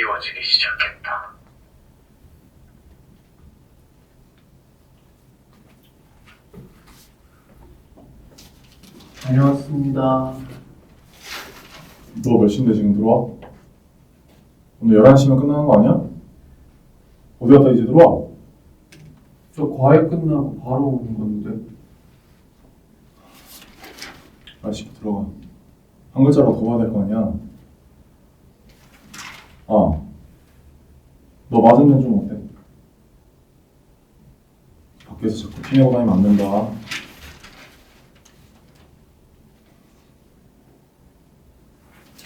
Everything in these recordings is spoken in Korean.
이제 시작했다. 다녀왔습니다. 너 몇 시인데 지금 들어와? 오늘 11시면 끝나는 거 아니야? 어디 갔다 이제 들어와? 저 과외 끝나고 바로 오는 건데. 빨리 들어가. 한 글자라도 더 봐야 될 거 아니야? 아, 너 데는 좀 어때? 밖에서 자꾸 피내고 다니면 안 된다.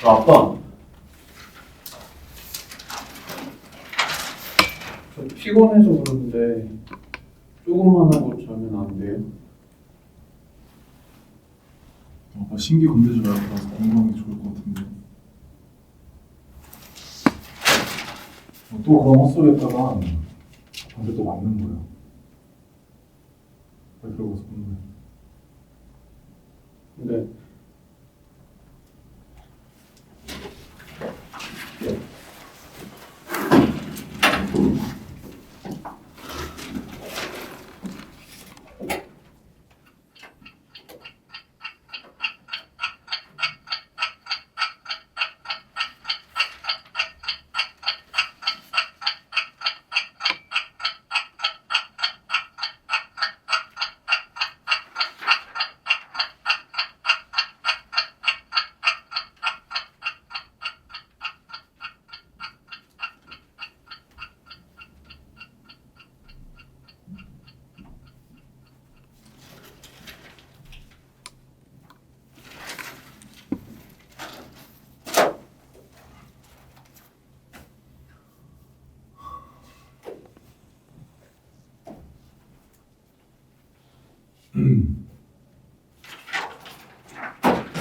아, 아빠. 저 피곤해서 그런데 조금만 하고 자면 안 돼요? 아빠 신기 건들지 말고 가서 공부하는 게 좋을 것 같은데. 어, 또 그런 헛소리 했다가 아빠한테 또 맞는 거야. 빨리 들어가서 공부해.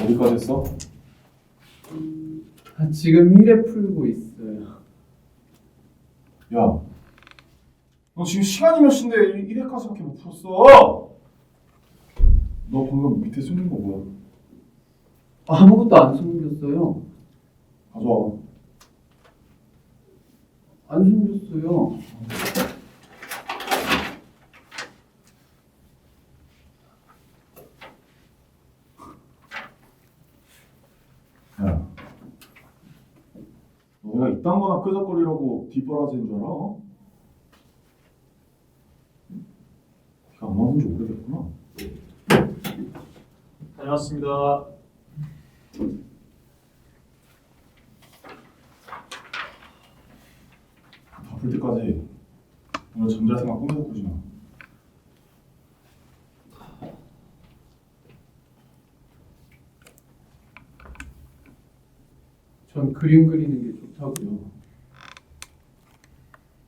어디까지 했어? 아, 지금 1회 풀고 있어요. 야, 너 지금 시간이 몇 시인데 1회까지밖에 못 풀었어? 너 방금 밑에 숨긴 거 뭐야? 아무것도 안 숨겼어요. 가져와. 안 숨겼어요. 야, 너가 이딴 거나 끄적거리라고 뒷바라지인 줄 알아? 안 맞은 지 오래됐구나. 다녀왔습니다. 바쁠 때까지 오늘 잠잘 생각 꿈에도 꾸지 마. 전 그림 그리는 게 좋다고요.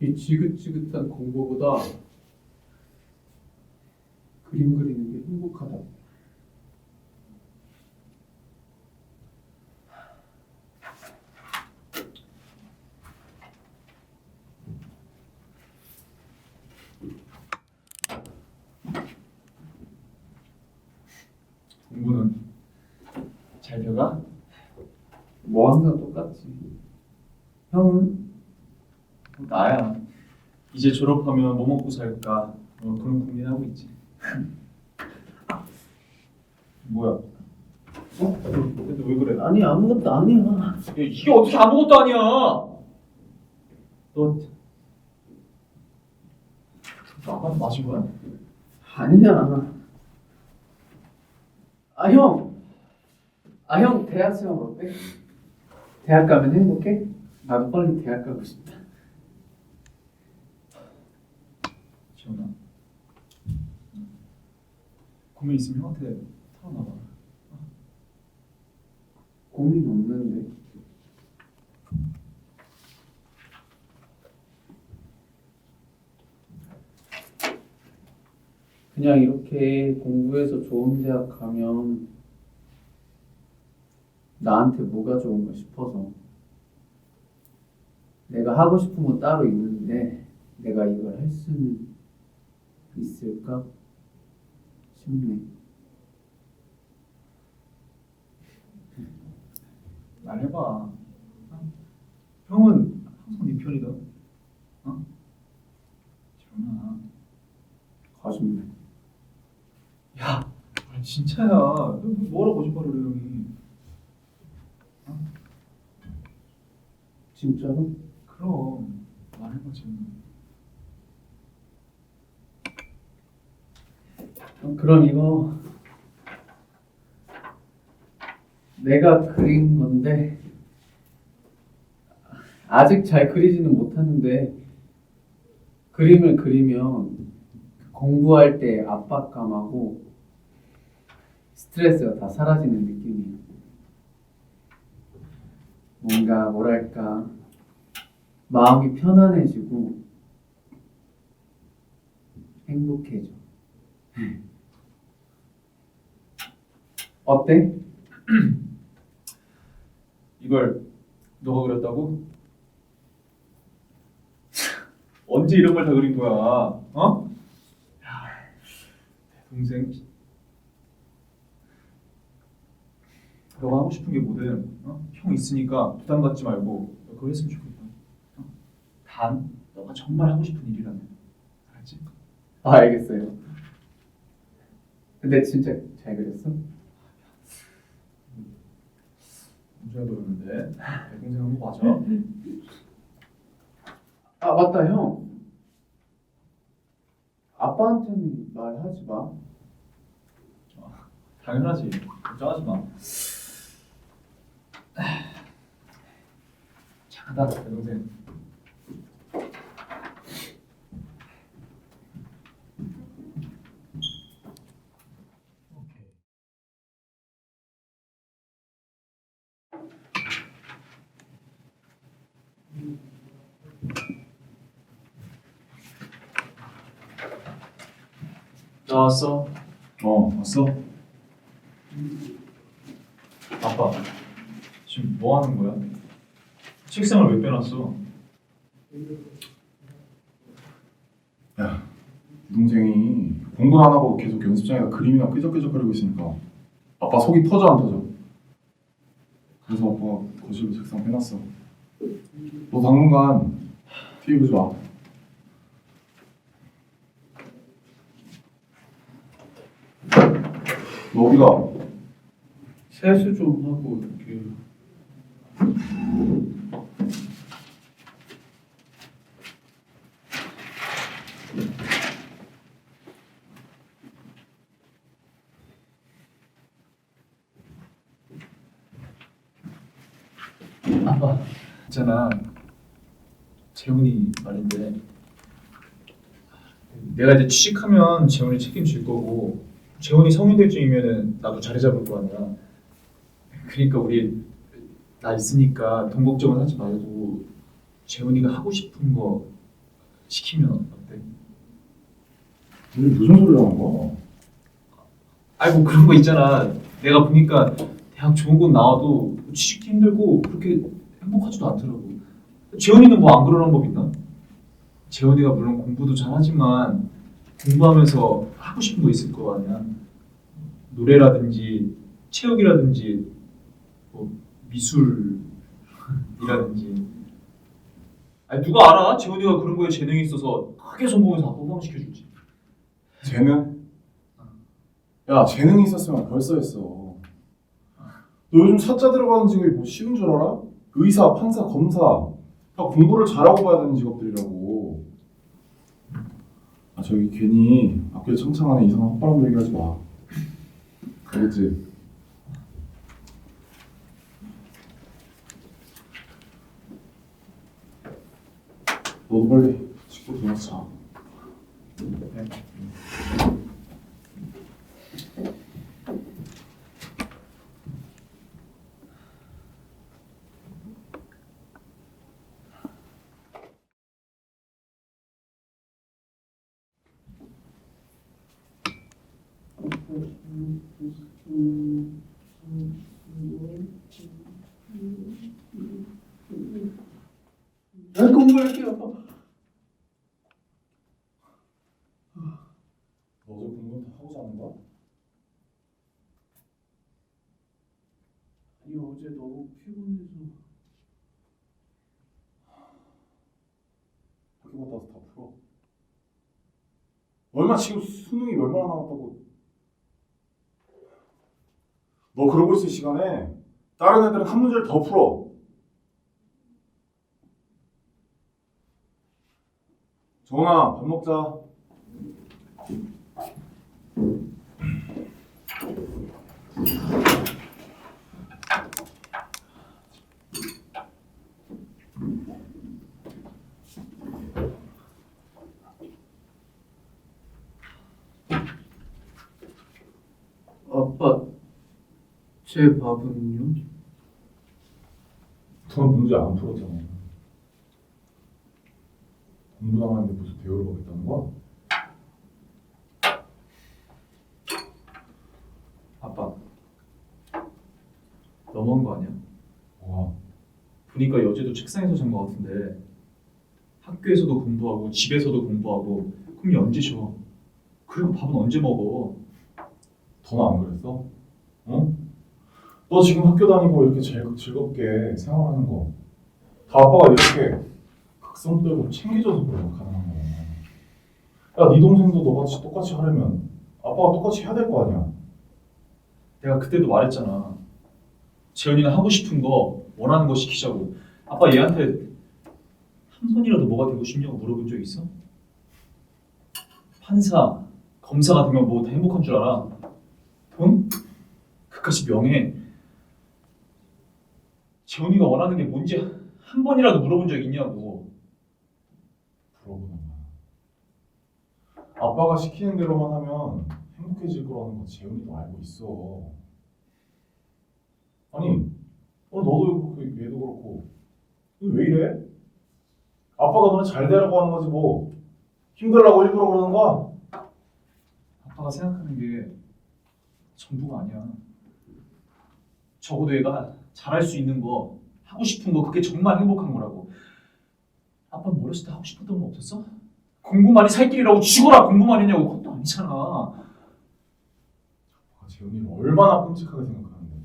이 지긋지긋한 공부보다 그림 그리는 게 행복하다. 공부는 잘 돼가? 뭐 항상 똑같지. 형은? 나야. 이제 졸업하면 뭐 먹고 살까? 뭐 그런 고민하고 있지. 뭐야? 어? 근데 왜 그래? 아니 아무것도 아니야. 야, 이게 어떻게 아무것도 아니야? 너 아빠한테 맞은 거야? 아니야. 아 형. 아 형 대학 생활 어때? 대학 가면 행복해? 나도 빨리 대학 가고 싶다. 지원아. 고민 있으면 형한테 털어놔봐. 고민 없는데. 그냥 이렇게 공부해서 좋은 대학 가면 나한테 뭐가 좋은가 싶어서 내가 하고 싶은 거 따로 있는데 내가 이걸 할 수는 있을까 싶네. 말해봐. 형은 항상 네네 편이다. 어? 재훈아. 거짓말. 야, 아니, 진짜야. 너 뭐라 거짓말을 해 형이? 진짜로? 그럼 말해봐 재훈아. 어, 그럼 이거 내가 그린 건데 아직 잘 그리지는 못하는데 그림을 그리면 공부할 때 압박감하고 스트레스가 다 사라지는 느낌이에요. 뭔가 뭐랄까 마음이 편안해지고 행복해져. 어때? 이걸 너가 그렸다고? 언제 이런 걸 다 그린 거야? 어? 야, 내 동생. 너가 하고 싶은 게 뭐든 어? 형 있으니까 부담 갖지 말고 그거 했으면 좋겠다. 어? 단 너가 정말 하고 싶은 일이라면 알았지? 아, 알겠어요. 근데 진짜 잘 그렸어? 엄청 배웠는데 내 동생 한번 봐줘. 아, 맞다, 형. 아빠한테는 말하지 마. 당연하지. 걱정하지 마. 착하다 내 동생. 나왔어. 어 왔어? 아빠, 지금 뭐 하는 거야? 책상을 왜 빼놨어? 야, 네 동생이 공부를 안 하고 계속 연습장에서 그림이나 끄적끄적거리고 있으니까 아빠 속이 터져 안 터져? 그래서 아빠가 거실로 책상 빼놨어. 너 당분간 TV 보지 마. 너 어디가? 세수 좀 하고 이렇게. 아빠, 있잖아. 재훈이 말인데 내가 이제 취직하면 재훈이 책임질 거고 재훈이 성인 될 쯤이면은 나도 자리 잡을 거 아니야. 그러니까 우리 나 있으니까 돈 걱정은 하지 말고 재훈이가 하고 싶은 거 시키면 어때? 너 무슨 소리 하는 거야? 아이고 그런 거 있잖아. 내가 보니까 대학 좋은 곳 나와도 취직도 힘들고 그렇게 행복하지도 않더라고. 재훈이는 뭐 안 그러는 법 있나? 재훈이가 물론 공부도 잘하지만 공부하면서 하고 싶은 거 있을 거 아니야. 노래라든지 체육이라든지 뭐 미술이라든지. 아니 누가 알아? 재훈이가 그런 거에 재능이 있어서 크게 성공해서 아빠 포함시켜주지. 재능? 야 재능이 있었으면 벌써 했어 너 요즘 사자 들어가는 직업이 뭐 쉬운 줄 알아? 의사, 판사, 검사 다 공부를 잘하고 봐야 되는 직업들이라고 아 저기 괜히 앞길 창창하는 이상한 헛바람 들게 하지 마. 알겠지? 너도 빨리 씻고 들어가서 자. 나 공부할게요. 너 어제 공부 다 하고 자는 거야? 아니 어제 너무 피곤해서 학교 갔다 와서 다 풀어. 얼마 지금 수능이 얼마나 남았다고? 너 그러고 있을 시간에 다른 애들은 한 문제를 더 풀어. 정원아, 밥 먹자. 아빠, 제 밥은요? 넌 문제 안 풀었잖아. 공부 남았는데 무슨 대우를 받겠다는 거야? 아빠 너무한 거 아니야? 와, 보니까 여제도 책상에서 잔 거 같은데 학교에서도 공부하고 집에서도 공부하고 그럼 얘 언제 쉬어? 그리고 밥은 언제 먹어? 넌안 그랬어? 응? 너 지금 학교 다니고 이렇게 즐, 즐겁게 생활하는 거, 다 아빠가 이렇게 각성 들고 챙겨줘서 그래 가능한 거야. 야, 네 동생도 너같이 똑같이 하려면 아빠가 똑같이 해야 될 거 아니야. 내가 그때도 말했잖아. 재현이는 하고 싶은 거 원하는 거 시키자고. 아빠 얘한테 한 번이라도 뭐가 되고 싶냐고 물어본 적 있어? 판사, 검사가 되면 뭐 다 행복한 줄 알아? 돈? 그까지 명예. 재현이가 원하는 게 뭔지 한 번이라도 물어본 적 있냐고. 물어보는 거야. 아빠가 시키는 대로만 하면 행복해질 거라는 거 재훈이도 알고 있어. 아니, 오늘 너도 그렇고 얘도 그렇고 너왜 이래? 아빠가 너네 잘 되라고 하는 거지 뭐 힘들라고 일부러 그러는 거야? 아빠가 생각하는 게 전부가 아니야. 적어도 얘가 잘할 수 있는 거, 하고 싶은 거, 그게 정말 행복한 거라고. 아빠는 어렸을 때 하고 싶었던 거 없었어? 공부만이 살 길이라고 죽어라 공부만 했냐고 그것도 아니잖아. 아빠가 재훈이를 얼마나 끔찍하게 생각하는데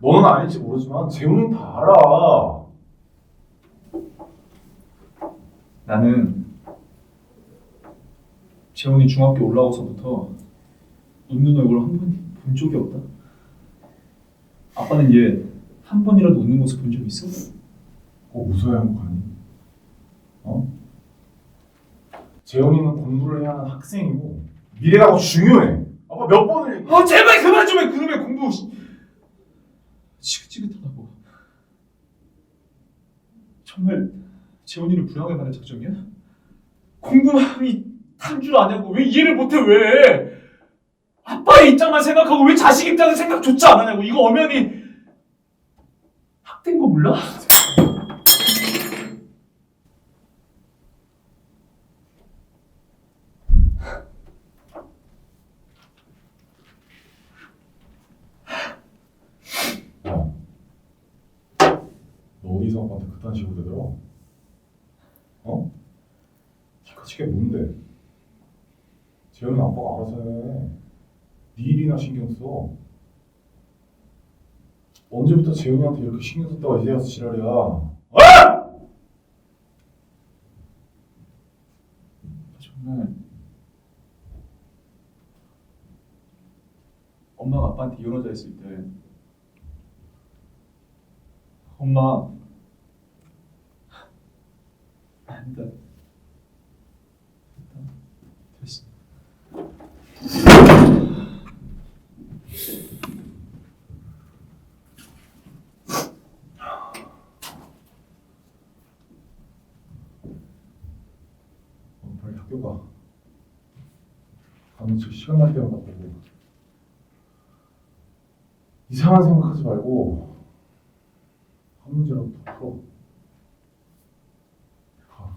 너는 아닐지 모르지만 재훈이는 다 알아. 나는 재훈이 중학교 올라오서부터 웃는 얼굴 한 번 본 적이 없다. 아빠는 얘 한 번이라도 웃는 모습 본 적 있어? 꼭 웃어야 행복하니? 어? 재훈이는 공부를 해야 하는 학생이고 미래가 더 중요해. 아빠 몇 번을. 아 제발 그만 좀 해 그놈의 공부 지긋지긋하다고 정말 재원이를 부양해 가는 작정이야? 공부만이 탄 줄 아냐고 왜 이해를 못해 왜 아빠의 입장만 생각하고 왜 자식 입장은 생각조차 안 하냐고 이거 엄연히 학대인 거 몰라? 야, 너 어디서 아빠한테 그딴 식으로 대들어? 어? 기가 치게 뭔데? 재훈이 아빠가 알아서 해. 네 일이나 신경 써. 언제부터 재훈이한테 이렇게 신경 썼다가 이제 와서 지랄이야? 정말 엄마가 아빠한테 이혼하자 했을 때 엄마 아니 잠시 시원하게 하고 이상한 생각하지 말고 한 문제라도 풀어. 아.